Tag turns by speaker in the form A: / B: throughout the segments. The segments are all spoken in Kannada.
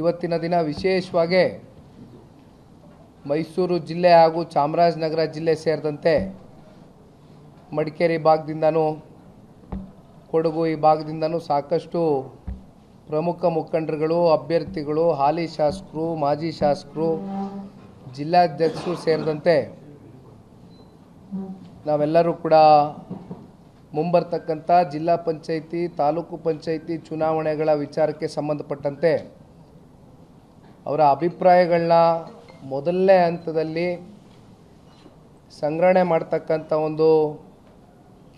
A: ಇವತ್ತಿನ ದಿನ ವಿಶೇಷವಾಗಿ ಮೈಸೂರು ಜಿಲ್ಲೆ ಹಾಗೂ ಚಾಮರಾಜನಗರ ಜಿಲ್ಲೆ ಸೇರಿದಂತೆ ಮಡಿಕೇರಿ ಭಾಗದಿಂದನೂ ಕೊಡಗು ಈ ಭಾಗದಿಂದನೂ ಸಾಕಷ್ಟು ಪ್ರಮುಖ ಮುಖಂಡರುಗಳು, ಅಭ್ಯರ್ಥಿಗಳು, ಹಾಲಿ ಶಾಸಕರು, ಮಾಜಿ ಶಾಸಕರು, ಜಿಲ್ಲಾಧ್ಯಕ್ಷರು ಸೇರಿದಂತೆ ನಾವೆಲ್ಲರೂ ಕೂಡ ಮುಂಬರ್ತಕ್ಕಂಥ ಜಿಲ್ಲಾ ಪಂಚಾಯಿತಿ, ತಾಲೂಕು ಪಂಚಾಯಿತಿ ಚುನಾವಣೆಗಳ ವಿಚಾರಕ್ಕೆ ಸಂಬಂಧಪಟ್ಟಂತೆ ಅವರ ಅಭಿಪ್ರಾಯಗಳನ್ನ ಮೊದಲನೇ ಹಂತದಲ್ಲಿ ಸಂಗ್ರಹಣೆ ಮಾಡ್ತಕ್ಕಂಥ ಒಂದು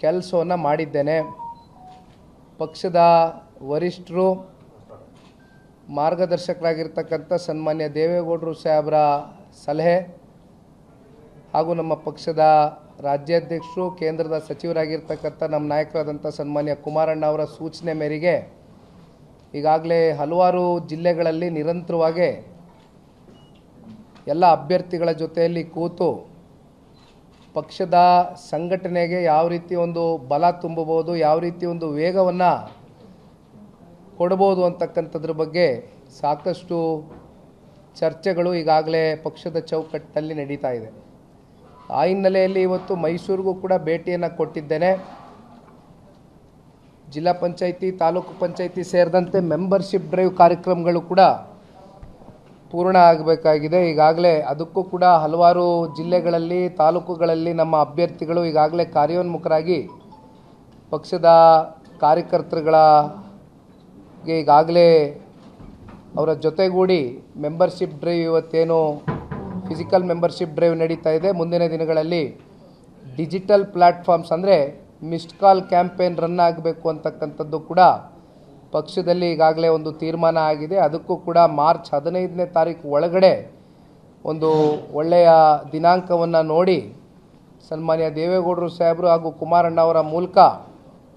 A: ಕೆಲಸವನ್ನು ಮಾಡಿದ್ದೇನೆ. ಪಕ್ಷದ ವರಿಷ್ಠರು, ಮಾರ್ಗದರ್ಶಕರಾಗಿರ್ತಕ್ಕಂಥ ಸನ್ಮಾನ್ಯ ದೇವೇಗೌಡರು ಸಾಹೇಬರ ಸಲಹೆ ಹಾಗೂ ನಮ್ಮ ಪಕ್ಷದ ರಾಜ್ಯಾಧ್ಯಕ್ಷರು, ಕೇಂದ್ರದ ಸಚಿವರಾಗಿರ್ತಕ್ಕಂಥ ನಮ್ಮ ನಾಯಕರಾದಂಥ ಸನ್ಮಾನ್ಯ ಕುಮಾರಣ್ಣ ಅವರ ಸೂಚನೆ ಮೇರೆಗೆ ಈಗಾಗಲೇ ಹಲವಾರು ಜಿಲ್ಲೆಗಳಲ್ಲಿ ನಿರಂತರವಾಗಿ ಎಲ್ಲ ಅಭ್ಯರ್ಥಿಗಳ ಜೊತೆಯಲ್ಲಿ ಕೂತು ಪಕ್ಷದ ಸಂಘಟನೆಗೆ ಯಾವ ರೀತಿ ಒಂದು ಬಲ ತುಂಬಬಹುದು, ಯಾವ ರೀತಿ ಒಂದು ವೇಗವನ್ನು ಕೊಡ್ಬೋದು ಅಂತಕ್ಕಂಥದ್ರ ಬಗ್ಗೆ ಸಾಕಷ್ಟು ಚರ್ಚೆಗಳು ಈಗಾಗಲೇ ಪಕ್ಷದ ಚೌಕಟ್ಟಿನಲ್ಲಿ ನಡೀತಾ ಇದೆ. ಆ ಹಿನ್ನೆಲೆಯಲ್ಲಿ ಇವತ್ತು ಮೈಸೂರಿಗೂ ಕೂಡ ಭೇಟಿಯನ್ನು ಕೊಟ್ಟಿದ್ದೇನೆ. ಜಿಲ್ಲಾ ಪಂಚಾಯಿತಿ, ತಾಲೂಕು ಪಂಚಾಯಿತಿ ಸೇರಿದಂತೆ ಮೆಂಬರ್ಶಿಪ್ ಡ್ರೈವ್ ಕಾರ್ಯಕ್ರಮಗಳು ಕೂಡ ಪೂರ್ಣ ಆಗಬೇಕಾಗಿದೆ. ಈಗಾಗಲೇ ಅದಕ್ಕೂ ಕೂಡ ಹಲವಾರು ಜಿಲ್ಲೆಗಳಲ್ಲಿ, ತಾಲೂಕುಗಳಲ್ಲಿ ನಮ್ಮ ಅಭ್ಯರ್ಥಿಗಳು ಈಗಾಗಲೇ ಕಾರ್ಯೋನ್ಮುಖರಾಗಿ ಪಕ್ಷದ ಕಾರ್ಯಕರ್ತರುಗಳ ಈಗಾಗಲೇ ಅವರ ಜೊತೆಗೂಡಿ ಮೆಂಬರ್ಶಿಪ್ ಡ್ರೈವ್ ಇವತ್ತೇನು ಫಿಸಿಕಲ್ ಮೆಂಬರ್ಶಿಪ್ ಡ್ರೈವ್ ನಡೀತಾ ಇದೆ. ಮುಂದಿನ ದಿನಗಳಲ್ಲಿ ಡಿಜಿಟಲ್ ಪ್ಲ್ಯಾಟ್ಫಾರ್ಮ್ಸ್ ಅಂದರೆ ಮಿಸ್ಡ್ ಕಾಲ್ ಕ್ಯಾಂಪೇನ್ ರನ್ ಆಗಬೇಕು ಅಂತಕ್ಕಂಥದ್ದು ಕೂಡ ಪಕ್ಷದಲ್ಲಿ ಈಗಾಗಲೇ ಒಂದು ತೀರ್ಮಾನ ಆಗಿದೆ. ಅದಕ್ಕೂ ಕೂಡ ಮಾರ್ಚ್ ಹದಿನೈದನೇ ತಾರೀಕು ಒಳಗಡೆ ಒಂದು ಒಳ್ಳೆಯ ದಿನಾಂಕವನ್ನು ನೋಡಿ ಸನ್ಮಾನ್ಯ ದೇವೇಗೌಡರು ಸಾಹೇಬರು ಹಾಗೂ ಕುಮಾರಣ್ಣ ಅವರ ಮೂಲಕ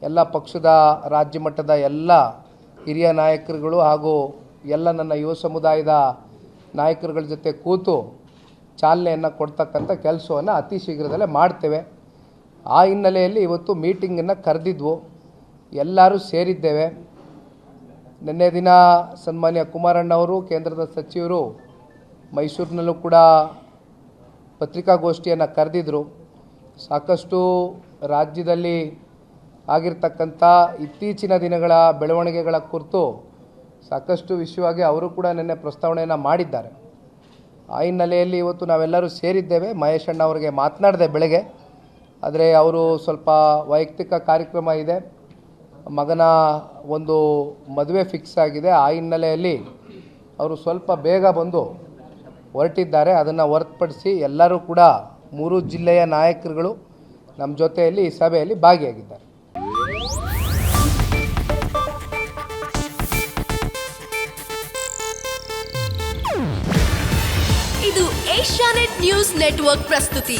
A: ಎಲ್ಲ ಪಕ್ಷದ ರಾಜ್ಯ ಮಟ್ಟದ ಎಲ್ಲ ಹಿರಿಯ ನಾಯಕರುಗಳು ಹಾಗೂ ಎಲ್ಲ ನನ್ನ ಯುವ ಸಮುದಾಯದ ನಾಯಕರುಗಳ ಜೊತೆ ಕೂತು ಚಾಲನೆಯನ್ನು ಕೊಡ್ತಕ್ಕಂಥ ಕೆಲಸವನ್ನು ಅತಿ ಶೀಘ್ರದಲ್ಲೇ ಮಾಡ್ತೇವೆ. ಆ ಹಿನ್ನೆಲೆಯಲ್ಲಿ ಇವತ್ತು ಮೀಟಿಂಗನ್ನು ಕರೆದಿದ್ವು. ಎಲ್ಲರೂ ಸೇರಿದ್ದೇವೆ. ನಿನ್ನೆ ದಿನ ಸನ್ಮಾನ್ಯ ಕುಮಾರಣ್ಣ ಅವರು ಕೇಂದ್ರದ ಸಚಿವರು ಮೈಸೂರಿನಲ್ಲೂ ಕೂಡ ಪತ್ರಿಕಾಗೋಷ್ಠಿಯನ್ನು ಕರೆದಿದ್ದರು ಸಾಕಷ್ಟು ರಾಜ್ಯದಲ್ಲಿ ಆಗಿರ್ತಕ್ಕಂಥ ಇತ್ತೀಚಿನ ದಿನಗಳ ಬೆಳವಣಿಗೆಗಳ ಕುರಿತು ಸಾಕಷ್ಟು ವಿಷಯವಾಗಿ ಅವರು ಕೂಡ ನಿನ್ನೆ ಪ್ರಸ್ತಾವನೆಯನ್ನು ಮಾಡಿದ್ದಾರೆ. ಆ ಹಿನ್ನೆಲೆಯಲ್ಲಿ ಇವತ್ತು ನಾವೆಲ್ಲರೂ ಸೇರಿದ್ದೇವೆ. ಮಹೇಶ್ ಅಣ್ಣ ಅವರಿಗೆ ಮಾತನಾಡಿದೆ ಬೆಳಗ್ಗೆ ಆದರೆ ಅವರು ಸ್ವಲ್ಪ ವೈಯಕ್ತಿಕ ಕಾರ್ಯಕ್ರಮ ಇದೆ. ಮಗನ ಒಂದು ಮದುವೆ ಫಿಕ್ಸ್ ಆಗಿದೆ. ಆ ಹಿನ್ನೆಲೆಯಲ್ಲಿ ಅವರು ಸ್ವಲ್ಪ ಬೇಗ ಬಂದು ಹೊರಟಿದ್ದಾರೆ. ಅದನ್ನು ಹೊರತುಪಡಿಸಿ ಎಲ್ಲರೂ ಕೂಡ ಮೂರು ಜಿಲ್ಲೆಯ ನಾಯಕರುಗಳು ನಮ್ಮ ಜೊತೆಯಲ್ಲಿ ಈ ಸಭೆಯಲ್ಲಿ ಭಾಗಿಯಾಗಿದ್ದಾರೆ.
B: ಇದು ಏಷ್ಯಾನೆಟ್ ನ್ಯೂಸ್ ನೆಟ್ವರ್ಕ್ ಪ್ರಸ್ತುತಿ.